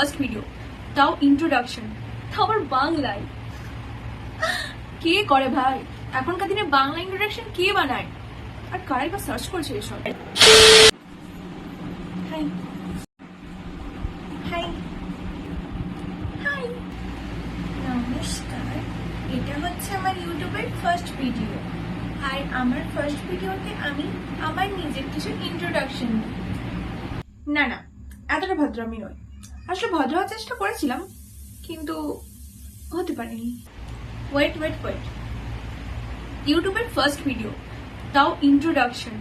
First video তাও introduction তাও আবার বাংলায় কে করে ভাই? এখনকার দিনে বাংলা ইন্ট্রোডাকশন কে বানায়? আর কারাই বা সার্চ করছে এসব? হাই হাই হাই নমস্কার। এটা হচ্ছে আমার ইউটিউবের ফার্স্ট ভিডিও আর আমার ফার্স্ট ভিডিওতে আমি আমার নিজের কিছু ইন্ট্রোডাকশন দিই না না, এতটা ভদ্র আমি নই আসলে ভদ্র হওয়ার চেষ্টা করেছিলাম কিন্তু হতে পারিনি। ওয়েট ওয়েট ওয়েট ইউটিউবের ফার্স্ট ভিডিও তাও ইন্ট্রোডাকশন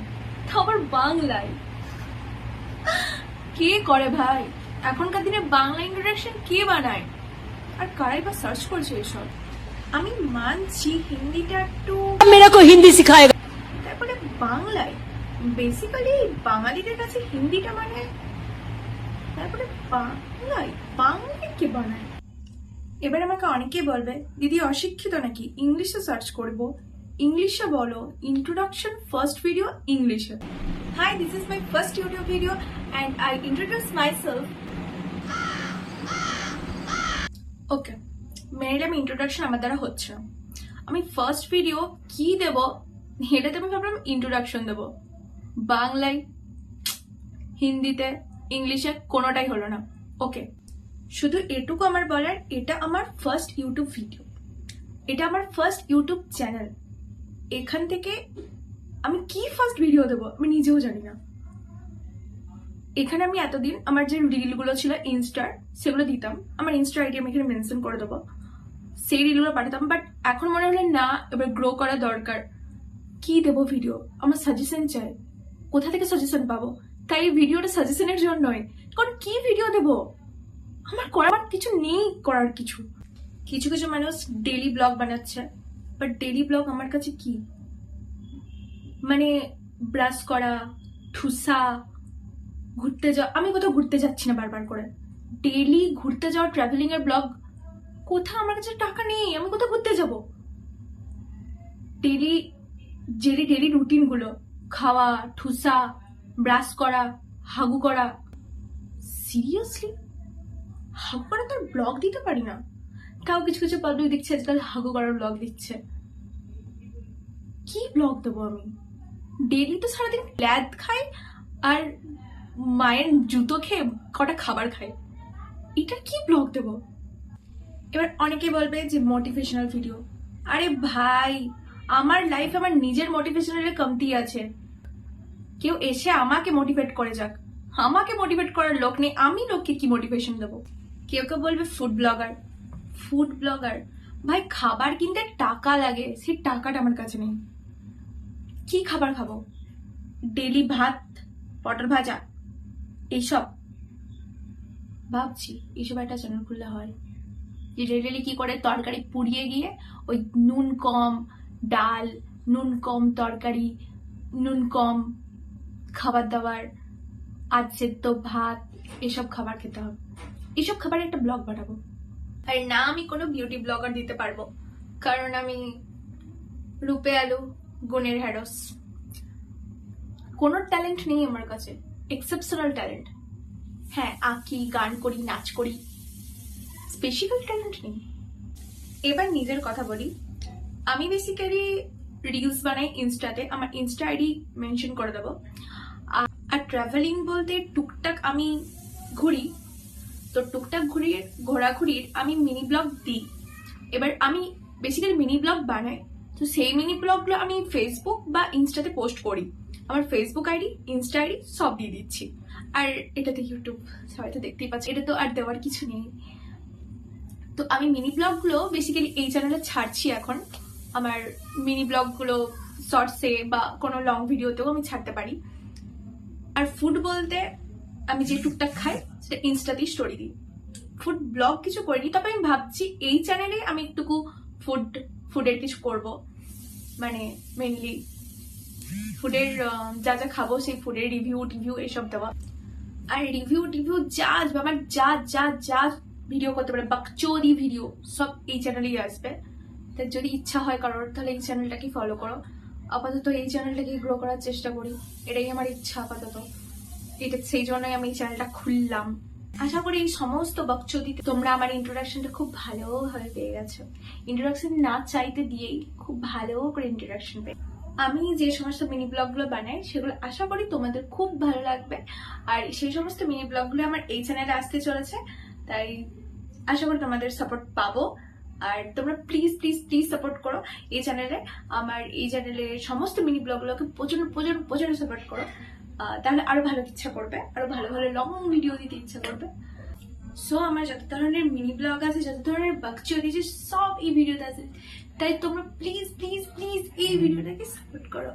তাও আবার বাংলায়। কে করে ভাই? এখনকার দিনে বাংলা ইন্ট্রোডাকশন কে বানায়? আর কারাই বা সার্চ করছে এসব? আমি মানছি হিন্দিটা একটু হিন্দি শিখায়? তারপরে বাংলায়। বেসিক্যালি বাঙালিদের কাছে হিন্দিটা মানে তারপরে বাংলায় বাংলায় কে বানায়? এবার আমাকে অনেকেই বলবে, দিদি, অশিক্ষিত নাকি? ইংলিশে সার্চ করব। ইংলিশে বলো ইন্ট্রোডাকশন ফার্স্ট ভিডিও ইংলিশে hi this is my first YouTube video and I introduce myself okay মেয়ের আমি ইন্ট্রোডাকশন আমার দ্বারা হচ্ছে। আমি ফার্স্ট ভিডিও কি দেব? এটাতে আমি ভাবলাম ইন্ট্রোডাকশন দেব। বাংলায়, হিন্দিতে ইংলিশে কোনোটাই হলো না। ওকে শুধু এটুকু আমার বলার, এটা আমার ফার্স্ট ইউটিউব ভিডিও এটা আমার ফার্স্ট ইউটিউব চ্যানেল এখান থেকে আমি কি ফার্স্ট ভিডিও দেবো, আমি নিজেও জানি না। এখানে আমি এতদিন আমার যে রিলগুলো ছিল ইনস্টার সেগুলো দিতাম। আমার ইনস্টা আইডি আমি এখানে মেনশন করে দেবো। সেই রিলগুলো পাঠাতাম বাট এখন মনে হলো না, এবার গ্রো করা দরকার। কি দেবো ভিডিও আমার সাজেশন চাই। কোথা থেকে সাজেশন পাবো? তাই এই ভিডিওটা সাজেশনের জন্যই কারণ কি ভিডিও দেবো? আমার করার কিছু নেই করার কিছু। কিছু কিছু মানুষ ডেলি ব্লগ বানাচ্ছে বাট ডেলি ব্লগ আমার কাছে কি? মানে ব্রাশ করা ঠুসা ঘুরতে যাওয়া, আমি কোথাও ঘুরতে যাচ্ছি না বারবার করে। ডেলি ঘুরতে যাওয়া ট্রাভেলিং এর ব্লগ কোথাও আমার কাছে টাকা নেই, আমি কোথাও ঘুরতে যাব? ডেলি ডেলি ডেলি রুটিনগুলো, খাওয়া ঠুসা ব্রাশ করা, হাগু করা। সিরিয়াসলি হাগু করা তোর ব্লগ দিতে পারি না। তাও কিছু কিছু পাবলিক দিচ্ছে আজকাল হাগু করার ব্লগ দিচ্ছে। কি ব্লগ দেবো আমি? ডেলি তো সারাদিন ল্যাদ খাই আর মায়ের জুতো খেয়ে কটা খাবার খাই। এটা কি ব্লগ দেবো? এবার অনেকে বলবে যে মোটিভেশনাল ভিডিও আরে ভাই, আমার লাইফ আমার নিজের মোটিভেশনালের কমতি আছে। কেউ এসে আমাকে মোটিভেট করে যাক। আমাকে মোটিভেট করার লোক নেই, আমি লোককে কি মোটিভেশন দেবো? কেউ কেউ বলবে ফুড ব্লগার ফুড ব্লগার ভাই খাবার কিনতে টাকা লাগে, সেই টাকাটা আমার কাছে নেই। কি খাবার খাব? ডেলি ভাত, পটল ভাজা, এইসব। ভাবছি এইসব একটা চ্যানেল খুললে হয়। যে ডেলি কি করে তরকারি পুড়িয়ে গিয়ে ওই নুন কম ডাল, নুন কম তরকারি, নুন কম খাবার দাবার আজ সেদ্ধ ভাত, এসব খাবার খেতে হবে। এসব খাবারের একটা ব্লগ বানাবো। আর না আমি কোনো বিউটি ব্লগার দিতে পারব। কারণ আমি রূপে আলু, গুণের হ্যারস কোনো ট্যালেন্ট নেই আমার কাছে। এক্সেপশনাল ট্যালেন্ট হ্যাঁ আঁকি, গান করি, নাচ করি। স্পেশাল ট্যালেন্ট নেই। এবার নিজের কথা বলি। আমি বেসিক্যালি রিলস বানাই ইনস্টাতে। আমার ইনস্টা আইডি মেনশন করে দেবো। আর ট্রাভেলিং বলতে টুকটাক আমি ঘুরি। তো টুকটাক ঘুরির ঘোরাঘুরির আমি মিনি ব্লগ দিই। এবার আমি বেসিক্যালি মিনি ব্লগ বানাই। তো সেই মিনি ব্লগগুলো আমি ফেসবুক বা ইনস্টাতে পোস্ট করি। আমার ফেসবুক আইডি ইনস্টা আইডি সব দিয়ে দিচ্ছি। আর এটাতে ইউটিউব সবাই তো দেখতেই পাচ্ছি, এটা তো আর দেওয়ার কিছু নেই। তো আমি মিনি ব্লগগুলো বেসিক্যালি এই চ্যানেলে ছাড়ছি এখন। আমার মিনি ব্লগগুলো শর্টসে বা কোনো লং ভিডিওতেও আমি ছাড়তে পারি। আর ফুড বলতে আমি যে টুকটাক খাই, সেটা ইনস্টাতেই স্টোরি দিই। ফুড ব্লগ কিছু করিনি, তবে আমি ভাবছি এই চ্যানেলে আমি একটুকু ফুড ফুডের কিছু করব। মানে মেনলি ফুডের যা যা খাব সেই ফুডের রিভিউ টিভিউ এসব দেওয়া। আর রিভিউ টিভিউ যা আসবে, আমার যা যা যা ভিডিও করতে পারে, বাকচোদি ভিডিও সব এই চ্যানেলেই আসবে। যদি ইচ্ছা হয় কারোর, তাহলে এই চ্যানেলটাকে ফলো করো। আপাতত এই চ্যানেলটাকে গ্রো করার চেষ্টা করি। এটাই আমার ইচ্ছা আপাতত। এটা সেই জন্যই আমি এই চ্যানেলটা খুললাম। আশা করি এই সমস্ত বকচদিতে তোমরা আমার ইন্ট্রোডাকশনটা খুব ভালোভাবে পেয়ে গেছো। ইন্ট্রোডাকশন না চাইতে দিয়েই খুব ভালো করে ইন্ট্রোডাকশন পেয়ে আমি যে সমস্ত মিনি ব্লগগুলো বানাই, সেগুলো আশা করি তোমাদের খুব ভালো লাগবে। আর সেই সমস্ত মিনি ব্লগগুলো আমার এই চ্যানেলে আসতে চলেছে, তাই আশা করি তোমাদের সাপোর্ট পাবো। আর তোমরা প্লিজ প্লিজ প্লিজ সাপোর্ট করো এই চ্যানেলে আমার এই চ্যানেলের সমস্ত মিনি ব্লগগুলোকে প্রচণ্ড প্রচণ্ড প্রচণ্ড সাপোর্ট করো। তাহলে আরও ভালো ইচ্ছা করবে, আরও ভালো ভালো লং ভিডিও দিতে ইচ্ছা করবে। সো আমার যত ধরনের মিনি ব্লগ আছে, যত ধরনের বাকচুয়ালি আছে সব এই ভিডিওতে আছে, তাই তোমরা প্লিজ প্লিজ প্লিজ এই ভিডিওটাকে সাপোর্ট করো।